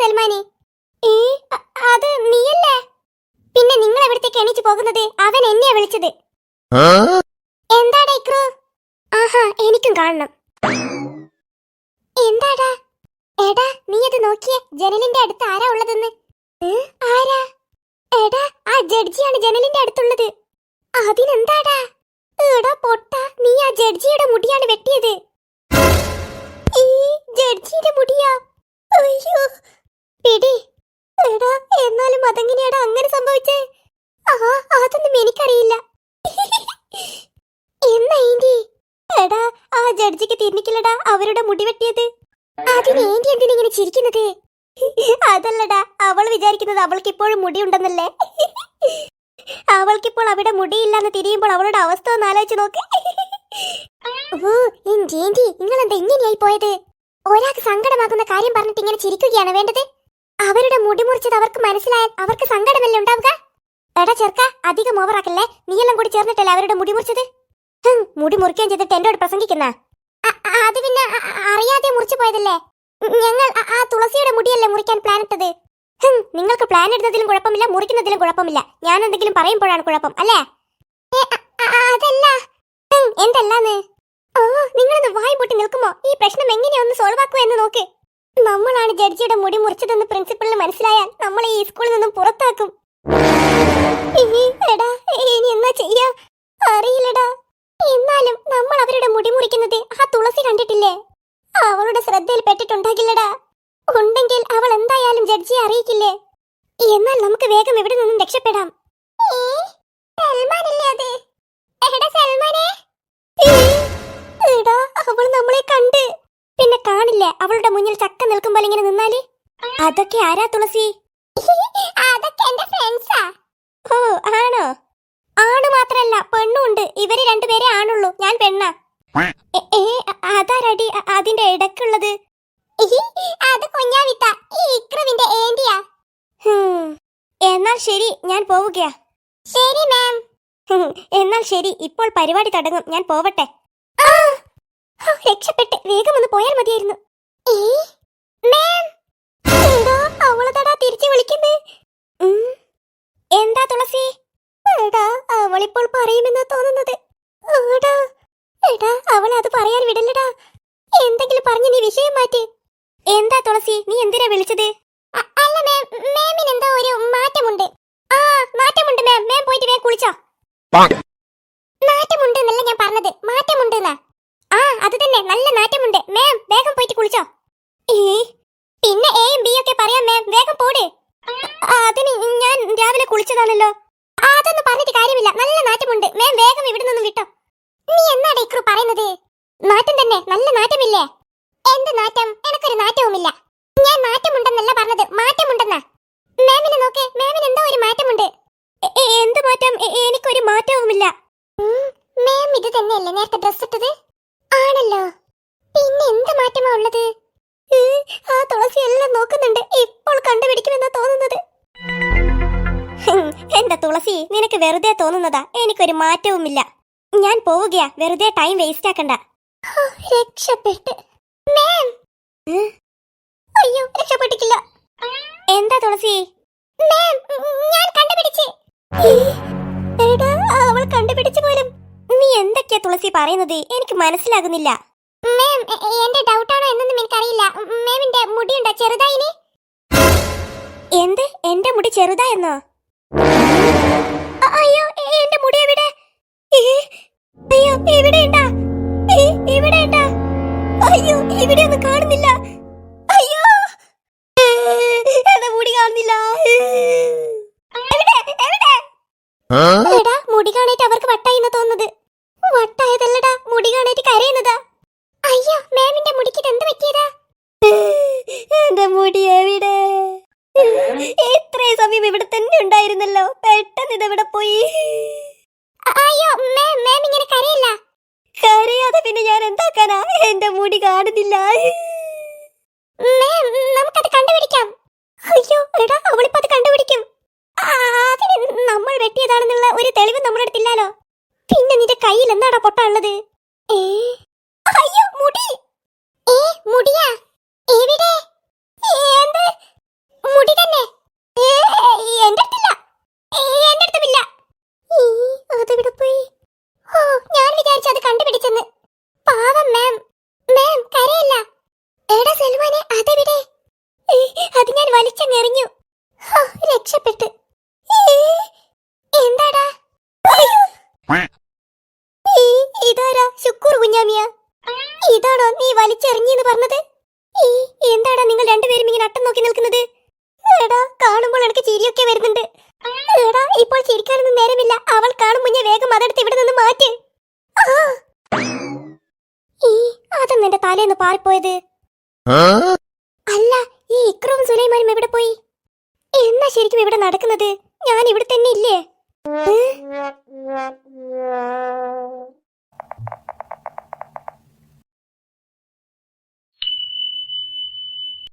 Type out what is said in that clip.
സൽമാനെ. ഏ അത് നീയല്ലേ? പിന്നെ നിങ്ങൾ എവിടത്തേക്ക് എണീച്ചു പോകുന്നത്? അവൻ എന്നെയാ വിളിച്ചത്. എന്താടാ ഇക്രു? ആഹാ എനിക്കും കാണണം. എന്താടാ? എടാ നീ അത് നോക്കിയേ. ജനലിന്റെ അടുത്ത് ആരാ ഉള്ളതെന്ന്? ആരാ? എടാ ആ ജഡ്ജിയാണ് ജനലിന്റെ അടുത്തുള്ളത്. അതിനെന്താടാ? എടാ പൊട്ട നീ ആ ജഡ്ജിയുടെ മുടിയാണ് വെട്ടിയത്. അതൊന്നും എനിക്കറിയില്ല. ഏന്റി? എടാ ആ ജഡ്ജിക്ക് തിരിഞ്ഞിക്കില്ലടാ അവരുടെ മുടി വെട്ടിയത്. അതിന് ഏന്റി എന്തിനിങ്ങനെ ചിരിക്കുന്നത്? അതല്ലടാ അവൾ വിചാരിക്കുന്നത് അവൾക്ക് ഇപ്പോഴും മുടി ഉണ്ടെന്നല്ലേ അവൾക്കിപ്പോൾ അവിടെ മുടിയില്ലാന്ന് തിരിയുമ്പോൾ അവളുടെ അവസ്ഥ ഒന്ന് ആലോചിച്ച് നോക്ക്. ഓ എന്തേന്റി നിങ്ങൾ എന്താ ഇങ്ങനെയായി പോയത്? ഒരാൾക്ക് സങ്കടമാകുന്ന കാര്യം പറഞ്ഞിട്ട് ഇങ്ങനെ ചിരിക്കുകയാണ് വേണ്ടത്? അവരുടെ മുടി മുറിച്ചത് അവർക്ക് മനസ്സിലായാൽ അവർക്ക് സങ്കടമല്ലേ ഉണ്ടാവുക? എടാ ചെറുക്ക അധികം ഓവറാക്കല്ലേ നീയെല്ലാം കൂടി ചേർന്നിട്ടല്ലേ അവരുടെ മുടി മുറിച്ചത്? മുടി മുറിക്കുകയും ചെയ്തിട്ട് എന്നോട് പ്രസംഗിക്കുന്ന? അത് പിന്നെ അറിയാതെ മുറിച്ചു പോയതല്ലേ? ഞങ്ങൾ ആ- തുളസിയുടെ മുടിയല്ലേ മുറിക്കാൻ പ്ലാൻ ഇട്ടത്? നിങ്ങൾക്ക് പ്ലാൻ ഇടുന്നതിലും കുഴപ്പമില്ല മുറിക്കുന്നതിലും കുഴപ്പമില്ല. ഞാൻ എന്തെങ്കിലും പറയുമ്പോഴാണ് കുഴപ്പം അല്ലേ? അതല്ല. എന്തല്ലാന്ന്? ഓ നിങ്ങളൊന്ന് വായി പൊട്ടി നിൽക്കുമോ? ഈ പ്രശ്നം എങ്ങനെയൊന്ന് സോൾവ് ആക്കുക എന്ന് നോക്ക്. നമ്മളാണ് ജഡ്ജിയുടെ മുടി മുറിച്ചതെന്ന് പ്രിൻസിപ്പളിന് മനസ്സിലായാൽ നമ്മളെ ഈ സ്കൂളിൽ നിന്നും പുറത്താക്കും. എടാ ഇനി എന്നാ ചെയ്യാ? അറിയില്ലടാ. എന്നാലും നമ്മൾ അവരുടെ മുടി മുറിക്കുന്നത് ആ തുളസി കണ്ടിട്ടില്ലേ? അവളുടെ ശ്രദ്ധയിൽ പെട്ടിട്ടുണ്ടാകില്ലടാ. ഉണ്ടെങ്കിൽ അവൾ എന്തായാലും ജഡ്ജിയെ അറിയിക്കില്ലേ? എന്നാൽ നമുക്ക് വേഗം ഇവിടെ നിന്നും രക്ഷപ്പെടാം. അവൾ നമ്മളെ കണ്ട്. പിന്നെ കാണില്ല അവളുടെ മുന്നിൽ ചക്ക നിൽക്കുമ്പോൾ ഇങ്ങനെ നിന്നാൽ? അതൊക്കെ ആരാ തുളസി? അതൊക്കെ എന്റെ ഫ്രണ്ട്സാ ഓ ആണോ? ആണ് മാത്രല്ല പെണ്ണും ഉണ്ട്. ഇവർ രണ്ടുപേരെ ആണുള്ളൂ. ഞാൻ പെണ്ണാ. ഏ അതാരടി? അതിന്റെ ഇടക്കുള്ളത് അത് കുഞ്ഞാവിത്ത. ഈ ഏന്റിയാ എന്നാൽ ശരി ഞാൻ പോവുകയാ. ശരി മാം. എന്നാൽ ശരി ഇപ്പോൾ പരിപാടി തുടങ്ങും. ഞാൻ പോവട്ടെ. രക്ഷപ്പെട്ട് വേഗം ഒന്ന് പോയാൽ മതിയായിരുന്നു. അവളതടാ തിരിച്ചു വിളിക്കുന്നേ ഉം. എന്താ തുളസി എടാ അവളിപ്പോൾ പറയുമെന്നാ തോന്നുന്നത്. എടാ എടാ അവൾ അത് പറയാൻ വിടല്ലടാ. എന്തെങ്കിലും പറഞ്ഞ് നീ വിഷയം മാറ്റി. എന്താ തുളസി നീ എന്തിനാ വിളിച്ചത്? അല്ല മാം മാമിന് എന്തോ ഒരു മാറ്റമുണ്ട്. ആ മാറ്റമുണ്ട് മാം മാം പോയിട്ട് വേഗം കുളിച്ചോ. മാറ്റമുണ്ട് എന്നല്ല ഞാൻ പറഞ്ഞത് മാറ്റമുണ്ട് എന്നാ ആ അത് തന്നെ നല്ല മാറ്റമുണ്ട്. മാം വേഗം പോയിട്ട് കുളിച്ചോ. ഏ പിന്നെ എയും ബി ഒക്കെ പറയാം മാം വേഗം പോട്. അതിന് ഞാൻ രാവിലെ കുളിച്ചതാണല്ലോ. അതൊന്നും പറഞ്ഞിട്ട് കാര്യമില്ല. നല്ല നാറ്റമുണ്ട് മാം വേഗം ഇവിടെ നിന്നും വിട്ടോ. നീ എന്നാടെ ഇക്രു പറയുന്നത്? നാറ്റം തന്നെ. നല്ല നാറ്റമില്ലേ എന്ത് നാറ്റം എനക്കൊരു നാറ്റവുമില്ല ഞാൻ മാറ്റമുണ്ടെന്നല്ല പറഞ്ഞത്. മാറ്റമുണ്ടെന്നാ? മാമിനെ നോക്കേ. മാമിന് എന്തോ ഒരു മാറ്റമുണ്ട്. എന്ത് മാറ്റം? എനിക്കൊരു മാറ്റവുമില്ല. മാം ഇത് തന്നെയല്ലേ നേരത്തെ ഡ്രസ് ഇട്ടത്? ആണല്ലോ. പിന്നെ എന്ത് മാറ്റമാ ഉള്ളത്? ആ തുളസി എല്ലാം നോക്കുന്നുണ്ട്. ഇപ്പോൾ കണ്ടുപിടിക്കുമെന്നാ തോന്നുന്നത്. എന്റെ തുളസി നിനക്ക് വെറുതെ തോന്നുന്നതാ? എനിക്കൊരു മാറ്റവുമില്ല. ഞാൻ പോവുകയാ. വെറുതെ ടൈം വേസ്റ്റ് ആക്കണ്ട. രക്ഷപ്പെട്ട്. മാം അയ്യോ രക്ഷപ്പെട്ടിട്ടില്ല. എന്താ തുളസി? മാം ഞാൻ കണ്ടുപിടിച്ച്. എടാ അവൾ കണ്ടുപിടിച്ചു പോലും. നീ എന്തൊക്കെയാ തുളസി പറയുന്നത്? എനിക്ക് മനസ്സിലാകുന്നില്ല. മാം എന്റെ ഡൗട്ടാണോ എന്നൊന്നും എനിക്കറിയില്ല. മാമിന്റെ മുടിയുണ്ടോ ചെറുതായിന് എന്ത്? എന്റെ മുടി ചെറുതായെന്നോ അയ്യോ എന്റെ മുടി എവിടെ? അയ്യോ ഇവിടെ ഉണ്ടാ? ഇവിടെ ഉണ്ടാ? അയ്യോ ഇവിടെ ഒന്നും കാണുന്നില്ല. അയ്യോ! എന്റെ മുടി കാണുന്നില്ല. എവിടെ എവിടെ? എടാ മുടി കാണേറ്റ് അവർക്ക് വട്ടായി എന്ന് തോന്നുന്നത്. വട്ടായതല്ലടാ മുടി കാണേറ്റ് കരയുന്നതാ. അയ്യോ മാമിന്റെ മുടിക്ക് എന്ത് പറ്റിയതാ? എന്റെ മുടി എവിടെ? ഇത്രയും സമയം ഇവിടെ തന്നെ ഉണ്ടായിരുന്നല്ലോ. പെട്ടെന്ന് ഇതെവിടെ പോയി? അയ്യോ മാം മാം ഇങ്ങനെ കരയില്ല. കരയാതെ പിന്നെ ഞാൻ എന്താക്കാനാ? എന്റെ മുടി കാണുന്നില്ല. മാം നമുക്കത് കണ്ടുപിടിക്കാം. അയ്യോ എടാ അവളിപ്പോ അത് കണ്ടുപിടിക്കും. അതിന് നമ്മൾ വെട്ടിയതാണെന്നുള്ള ഒരു തെളിവ് നമ്മുടെ അടുത്തില്ലല്ലോ. പിന്നെ നിന്റെ കയ്യിൽ എന്താടാ പൊട്ട ഉള്ളത്? ഏ? അയ്യോ മുടി. ഏ മുടിയാ? എവിടെ? എന്ത്? മുടി തന്നെ ഏ, എന്റെ അടുത്തില്ല ഏ, എന്റെ അടുത്തുമില്ല ഈ, അതെവിടെ പോയി ഓ ഞാൻ വിചാരിച്ചു അത് കണ്ടുപിടിച്ചെന്ന് പാവം മാം മാം കരയല്ല എടാ സൽമാനെ അതെവിടെ ഏ, അത് ഞാൻ വലിച്ചെറിഞ്ഞു രക്ഷപ്പെട്ട്. എന്താടാ? ഈ, ഇതാരാ? ശുക്കൂർ കുഞ്ഞാമിയ. ഇതാണോ നീ വലിച്ചെറിഞ്ഞെന്ന് പറഞ്ഞത്? ഈ എന്താടാ നിങ്ങൾ രണ്ടുപേരും ഇങ്ങനെ അട്ടം നോക്കി നിൽക്കുന്നത്? എടാ കാണുമ്പോൾ എനിക്ക് ചിരിയൊക്കെ വരുന്നുണ്ട്. എടാ ഇപ്പോൾ ചിരിക്കാനൊന്നും നേരമില്ല. അവൾ കാണും മുന്നേ വേഗം അതെടുത്ത് ഇവിടെ നിന്ന് മാറ്റ്. ഈ അതൊന്നും എന്റെ തലേന്ന് പാറിപ്പോയത്? അല്ല ഇക്രവും സുലൈമാനും എവിടെ പോയി? എന്നാ ശരിക്കും ഇവിടെ നടക്കുന്നത്? ഞാൻ ഇവിടെ തന്നെ ഇല്ലേ?